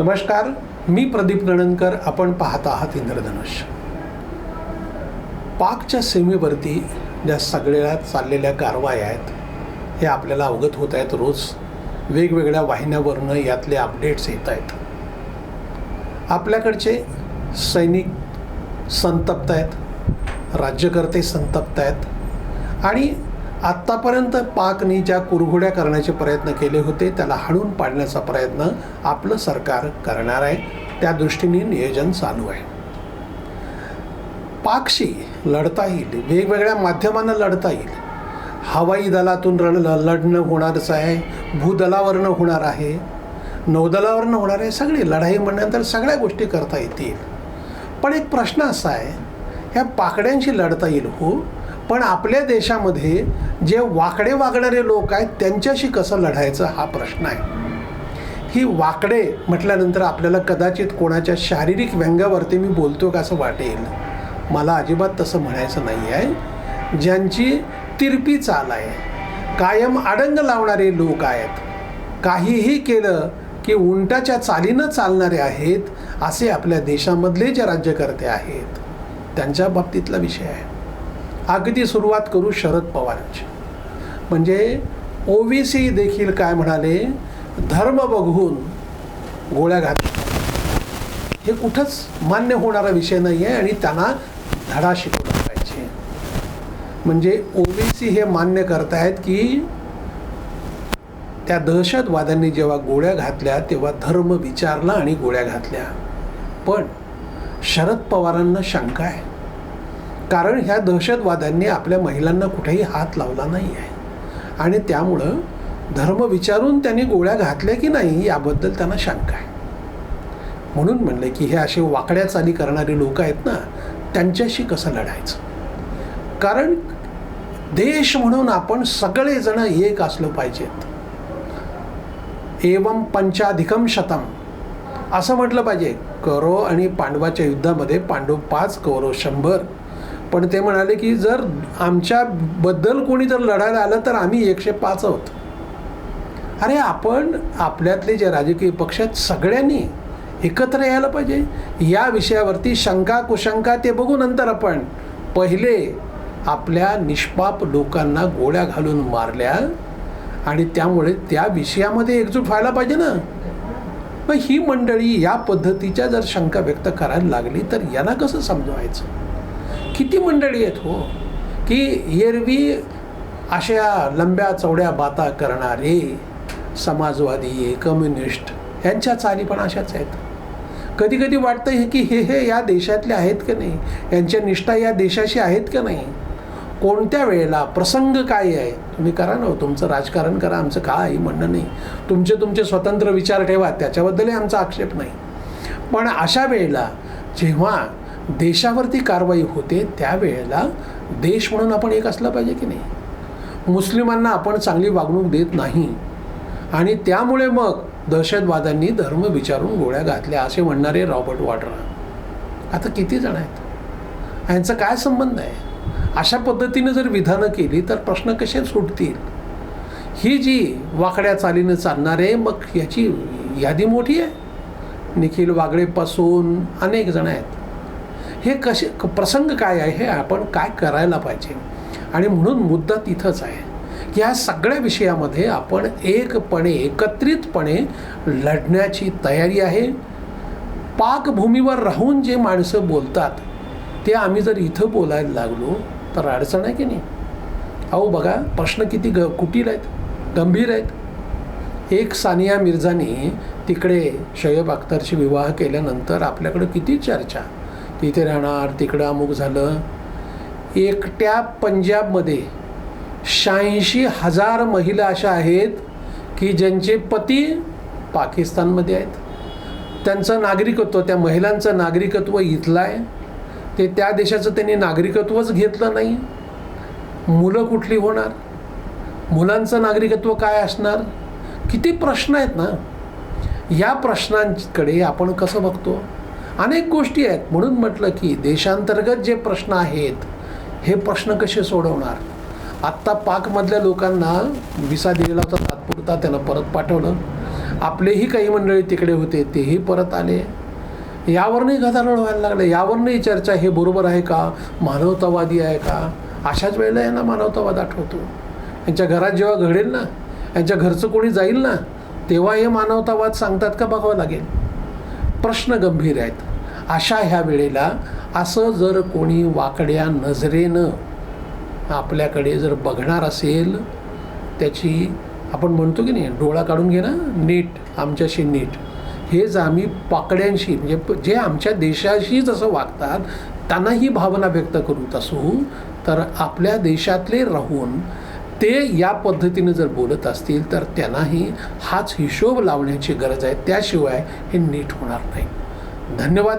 नमस्कार मी प्रदीप गणनकर आपण पाहत आहात इंद्रधनुष्य पाकच्या सीमेवरती ज्या सगळ्या चाललेल्या कारवाया आहेत हे आपल्याला अवगत होत आहेत रोज. वेगवेगळ्या वाहिन्यावरनं यातले अपडेट्स येत आहेत. आपल्याकडचे सैनिक संतप्त आहेत राज्यकर्ते संतप्त आहेत आणि आत्तापर्यंत पाकनी ज्या कुरघोड्या करण्याचे प्रयत्न केले होते त्याला हाणून पाडण्याचा प्रयत्न आपलं सरकार करणार आहे. त्या दृष्टीने नियोजन चालू आहे. पाकशी लढता येईल वेगवेगळ्या माध्यमांना लढता येईल. हवाई दलातून रण लढणं होणारच आहे भूदलावरनं होणार आहे नौदलावरनं होणार आहे सगळी लढाई म्हणल्यानंतर सगळ्या गोष्टी करता येतील. पण एक प्रश्न असा आहे ह्या पाकड्यांशी लढता येईल हो पण आपल्या देशामध्ये जे वाकडे वागणारे लोक आहेत त्यांच्याशी कसं लढायचं हा प्रश्न आहे. ही वाकडे म्हटल्यानंतर आपल्याला कदाचित कोणाच्या शारीरिक व्यंगावरती मी बोलतो का असं वाटेल. मला अजिबात तसं म्हणायचं नाही आहे ज्यांची तिरपी चाल आहे कायम अडंग लावणारे लोक आहेत काहीही केलं की उंटाच्या चालीनं चालणारे आहेत असे आपल्या देशामधले जे राज्यकर्ते आहेत त्यांच्या बाबतीतला विषय आहे. अगदी सुरुवात करू शरद पवारांची. म्हणजे ओबीसी देखील काय म्हणाले? धर्म बघून गोळ्या घात हे कुठंच मान्य होणारा विषय नाही आहे आणि त्यांना धडा शिकवला पाहिजे. म्हणजे ओबीसी हे मान्य करतायत की त्या दहशतवाद्यांनी जेव्हा गोळ्या घातल्या तेव्हा धर्म विचारला आणि गोळ्या घातल्या. पण शरद पवारांना शंका आहे. कारण ह्या दहशतवाद्यांनी आपल्या महिलांना कुठेही हात लावला नाही आहे. आणि त्यामुळं धर्म विचारून त्यांनी गोळ्या घातल्या की नाही याबद्दल त्यांना शंका आहे. म्हणून म्हणलं की हे असे वाकड्या चाली करणारे लोक आहेत ना त्यांच्याशी कसं लढायचं? कारण देश म्हणून आपण सगळेजण एक असलं पाहिजेत. एवम पंचाधिकम शतम. असं म्हटलं पाहिजे. कौरव आणि पांडवाच्या युद्धामध्ये पांडव पाच कौरव शंभर. पण ते म्हणाले की जर आमच्याबद्दल कोणी जर लढायला आलं तर आम्ही एकशे पाच आहोत. अरे आपण आपल्यातले जे राजकीय पक्ष आहेत सगळ्यांनी एकत्र यायला पाहिजे. या विषयावरती शंका कुशंका ते बघू नंतर आपण. पहिले आपल्या निष्पाप लोकांना गोळ्या घालून मारल्या आणि त्यामुळे त्या विषयामध्ये एकजूट व्हायला पाहिजे ना. मग ही मंडळी या पद्धतीच्या जर शंका व्यक्त करायला लागली तर यांना कसं समजवायचं? किती मंडळी आहेत हो? की एरवी अशा लंब्या चौड्या बाता करणारे समाजवादी कम्युनिस्ट यांच्या चाली पण अशाच आहेत. कधी कधी वाटतं हे की हे हे या देशातले आहेत का नाही? यांच्या निष्ठा या देशाशी आहेत का नाही? कोणत्या वेळेला प्रसंग काय आहे? तुम्ही करा ना हो, तुमचं राजकारण करा आमचं काही म्हणणं नाही. तुमचे तुमचे स्वतंत्र विचार ठेवा त्याच्याबद्दलही आमचा आक्षेप नाही. पण अशा वेळेला जेव्हा देशावरती कारवाई होते त्यावेळेला देश म्हणून आपण एक असलं पाहिजे की नाही? मुस्लिमांना आपण चांगली वागणूक देत नाही. आणि त्यामुळे मग दहशतवाद्यांनी धर्म विचारून गोळ्या घातल्या असे म्हणणारे रॉबर्ट वाड्रा. आता किती जण आहेत? यांचा काय संबंध आहे? अशा पद्धतीनं जर विधानं केली तर प्रश्न कसे सुटतील? ही जी वाकड्या चालीनं चालणारे मग याची यादी मोठी आहे? निखिल वागळेपासून अनेक जण आहेत. हे कसे प्रसंग काय आहे हे आपण काय करायला पाहिजे? आणि म्हणून मुद्दा तिथंच आहे. की ह्या सगळ्या विषयामध्ये आपण एकपणे एकत्रितपणे लढण्याची तयारी आहे. पाकभूमीवर राहून जे माणसं बोलतात ते आम्ही जर इथं बोलायला लागलो तर अडचण आहे की नाही? अहो बघा प्रश्न किती ग कुटील आहेत गंभीर आहेत. एक सानिया मिर्झानी तिकडे शोएब अख्तरशी विवाह केल्यानंतर आपल्याकडं किती चर्चा? तिथे राहणार तिकडं अमुक झालं. एकट्या पंजाबमध्ये शहाऐंशी हजार महिला अशा आहेत की ज्यांचे पती पाकिस्तानमध्ये आहेत. त्यांचं नागरिकत्व त्या महिलांचं नागरिकत्व इथलं आहे. ते त्या देशाचं त्यांनी नागरिकत्वच घेतलं नाही. मुलं कुठली होणार? मुलांचं नागरिकत्व काय असणार? किती प्रश्न आहेत ना? या प्रश्नांकडे आपण कसं बघतो? अनेक गोष्टी आहेत. म्हणून म्हटलं की देशांतर्गत जे प्रश्न आहेत हे प्रश्न कसे सोडवणार? आत्ता पाकमधल्या लोकांना विसा दिलेला होता तात्पुरता त्यांना परत पाठवलं. आपलेही काही मंडळी तिकडे होते तेही परत आले. यावरनंही गदारोळ व्हायला लागले. यावरनंही चर्चा हे बरोबर आहे का? मानवतावादी आहे का? अशाच वेळेला यांना मानवतावाद आठवतो. यांच्या घरात जेव्हा घडेल ना यांच्या घरचं कोणी जाईल ना तेव्हा हे मानवतावाद सांगतात का बघावं लागेल? प्रश्न गंभीर आहेत. अशा ह्या वेळेला असं जर कोणी वाकड्या नजरेनं आपल्याकडे जर बघणार असेल त्याची आपण म्हणतो की नाही डोळा काढून घे ना नीट आमच्याशी नीट. हेच आम्ही पाकड्यांशी म्हणजे जे आमच्या देशाशी जसं वागतात त्यांना ही भावना व्यक्त करत असू तर आपल्या देशातले राहून ते या पद्धतीने जर बोलत असतील तर त्यांनाही हाच हिशोब लावण्याची गरज आहे. त्याशिवाय हे नीट होणार नाही. धन्यवाद.